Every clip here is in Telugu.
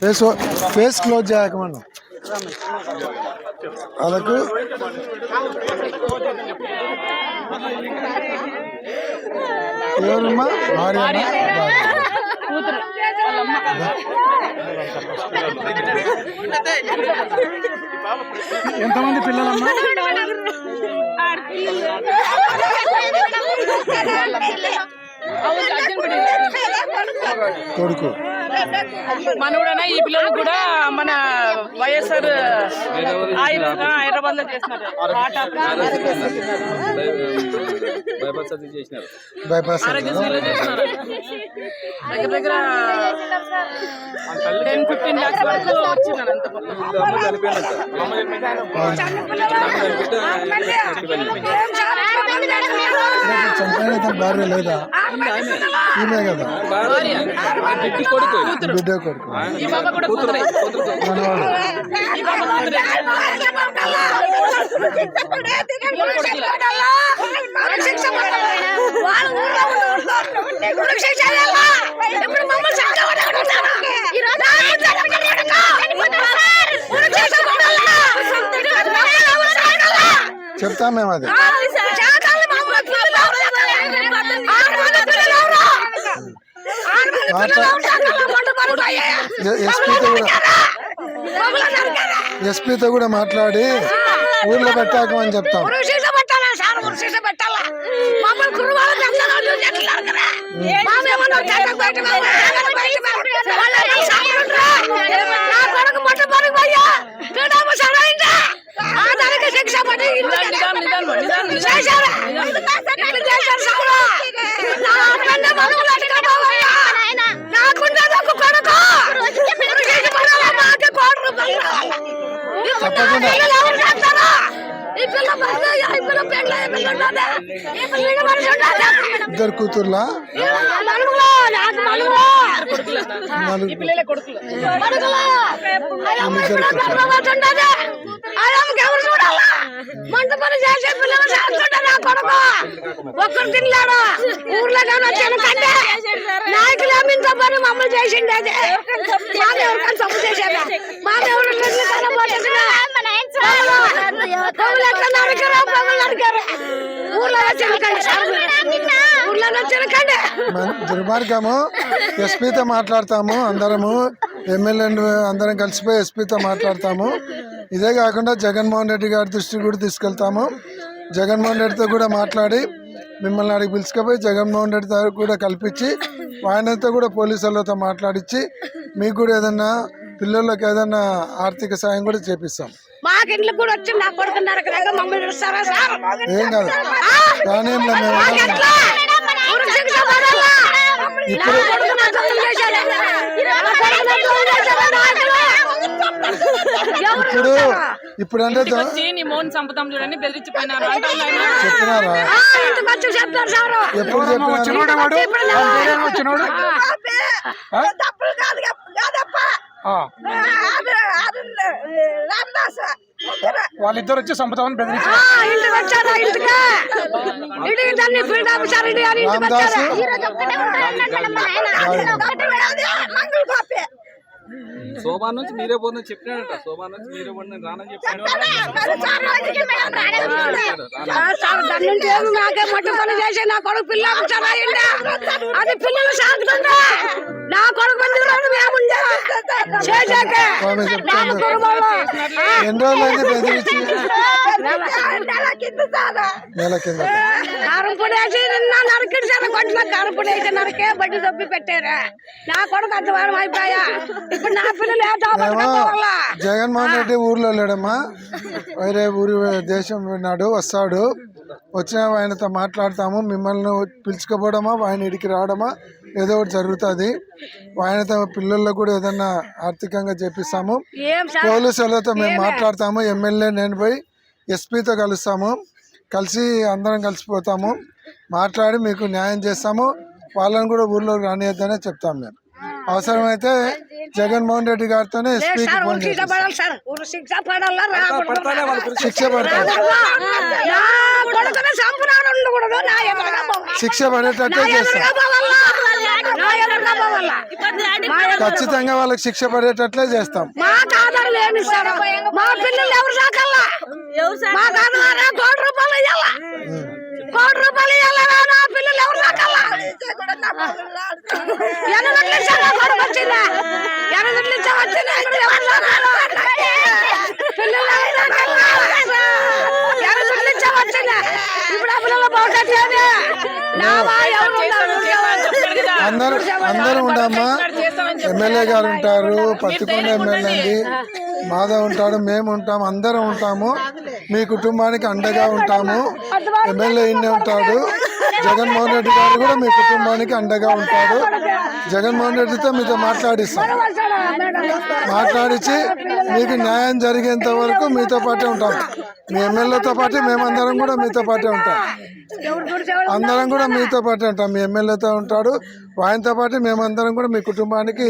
ఫేస్ ఫేస్ క్లోజ్ చేయకమన్నా వాళ్ళకు ఎవరమ్మా? భార్య ఎంతమంది పిల్లలమ్మా. కొడుకు. మనోడన ఈ పిల్లలు కూడా మన వైఎస్ఆర్ హైదరాబాద్లో చేస్తున్నారు చేసినారు. దగ్గర దగ్గర టెన్ ఫిఫ్టీన్ లాక్స్ వరకు వచ్చిందని అంత భార్య లేదా? ఈమె కదా. భార్య కొడుకు. ఈ కూడా కూతురే. ఈ బాబా కూతురే. చెప్తాం మేము అది. కూడా ఎస్పీతో కూడా మాట్లాడి ఊర్లో పెట్టాకమని చెప్తాం. శిక్ష ఎవరు చూడాలా? మంట పని చేసే పిల్లలు చేస్తుంటే నా కొడుకు. ఒక్కరు తినలేడు. ఊర్లో కానీ వచ్చాను కంటే నాయకులు ఏమింత పని మమ్మల్ని చేసిండే మాది ఎవరికైనా తప్పు చేసేదా? మాది ఎవరు పగులు ఎట్లా నరికారు? పగులు నరికారు? ఊర్లో చినకండి ఊర్లో చినకండి మన దుర్మార్గము. ఎస్పీతో మాట్లాడతాము అందరము. ఎమ్మెల్యే అందరం కలిసిపోయి ఎస్పీతో మాట్లాడతాము. ఇదే కాకుండా జగన్మోహన్ రెడ్డి గారి దృష్టికి కూడా తీసుకెళ్తాము. జగన్మోహన్ రెడ్డితో కూడా మాట్లాడి మిమ్మల్ని అడిగి పిలుచుకుపోయి జగన్మోహన్ రెడ్డితో కూడా కల్పించి ఆయనతో కూడా పోలీసు వాళ్ళతో మాట్లాడించి మీకు కూడా ఏదన్నా పిల్లలకి ఏదన్నా ఆర్థిక సాయం కూడా చేపిస్తాం. మాకు ఇంట్లో కూడా వచ్చి నా మమ్మల్ని ఏం కాదు. కానీ మేము ఇప్పుడు ఇప్పుడు అంటే ద- వచ్చి నీ మోహన్ సంపుతాం చూడండి బెదిరించిపోయినారు. ఎప్పుడు చెప్పినారు? రామదాస్ వాళ్ళిద్దరు వచ్చి సంపుతామని బెదిరించి ఆ, సోమవారం నుంచి మీరే పోదని చెప్పినాడట సోమవారం నుంచి మీరే పోతుందని రానని చెప్పాడు నాకే మట్టి చేసి నా కొడుకు పిల్లలు చదివిందా అది పిల్లలు సాగుతుందా నా కొడుకు మంది నా కుటుంబంలో ఎన్ని రోజులైంది బెదిరించి నెల కింద కారం పొడి వేసి నిన్న నరికిడి సార్ కొట్టిన కారం పొడి వేసి నరికే బడ్డి దొబ్బి పెట్టారా? నా కొడుకు అంతవారం అయిపోయా. ఇప్పుడు నా పిల్లలు ఏ ఏమో తాపట్టుకోవాలా జగన్మోహన్ రెడ్డి ఊర్లో లేడమ్మా. వేరే ఊరి దేశం విన్నాడు వస్తాడు. వచ్చిన ఆయనతో మాట్లాడతాము మిమ్మల్ని పిలుచుకోపోవడమా ఆయన ఇడికి రావడమా ఏదో ఒకటి జరుగుతుంది. ఆయనతో పిల్లల్లో కూడా ఏదన్నా ఆర్థికంగా చేపిస్తాము. ఏం సార్? పోలీసు వాళ్ళతో మేము మాట్లాడతాము ఎమ్మెల్యే నేను పోయి ఎస్పీతో కలుస్తాము. కలిసి అందరం కలిసిపోతాము. మాట్లాడి మీకు న్యాయం చేస్తాము. వాళ్ళని కూడా ఊర్లో రానియద్దనే చెప్తాం మేము. అవసరమైతే జగన్మోహన్ రెడ్డి గారితోనే శిక్ష ఉరి శిక్ష పడేటట్టే నా చేస్తాం. ఖచ్చితంగా వాళ్ళకి శిక్ష పడేటట్లే చేస్తాం. మా పిల్లలు ఎవరు సాకల్లా మా ఆధారా కోటి రూపాయలు ఇవ్వాలా కోటి రూపాయలు ఇవ్వాలా నా పిల్లలు ఎవరు సాకల్లా ఎనభై లక్షల కొడుకు వచ్చిందా? ఎనభై లక్షలు వచ్చిందా? ఇప్పుడు ఎవరు సాకాలా? పిల్లలు ఎవరు సాకల్లా? ఎనభై లక్షలు వచ్చిందా? ఇప్పుడు ఆ పిల్లల భవిష్యత్తు ఏమి? నా వా ఎవరు ఉన్నారు? చెప్తాడు కదా. అందరూ అందరూ ఉండమ్మా ఎమ్మెల్యే గారు ఉంటారు పత్తికొండ ఎమ్మెల్యే అండి. మాధవ్ ఉంటాడు మేము ఉంటాము అందరం ఉంటాము. మీ కుటుంబానికి అండగా ఉంటాము. ఎమ్మెల్యే ఇన్నే ఉంటాడు. జగన్మోహన్ రెడ్డి గారు కూడా మీ కుటుంబానికి అండగా ఉంటాడు. జగన్మోహన్ రెడ్డితో మీతో మాట్లాడిస్తాం. మాట్లాడించి మీకు న్యాయం జరిగేంత వరకు మీతో పాటే ఉంటాం. మీ ఎమ్మెల్యేతో పాటు మేమందరం కూడా మీతో పాటే ఉంటాం. అందరం కూడా మీతో పాటే ఉంటాం. మీ ఎమ్మెల్యేతో ఉంటాడు. ఆయనతో పాటు మేమందరం కూడా మీ కుటుంబానికి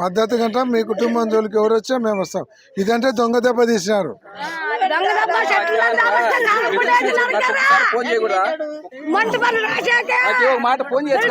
మద్దతు కంటాం మీ కుటుంబం జోలికి ఎవరు వచ్చా మేము వస్తాం ఇదంటే దొంగ దెబ్బ తీసినారు. మంచి పనులు రాశాకే మాట ఫోన్ చేయొచ్చు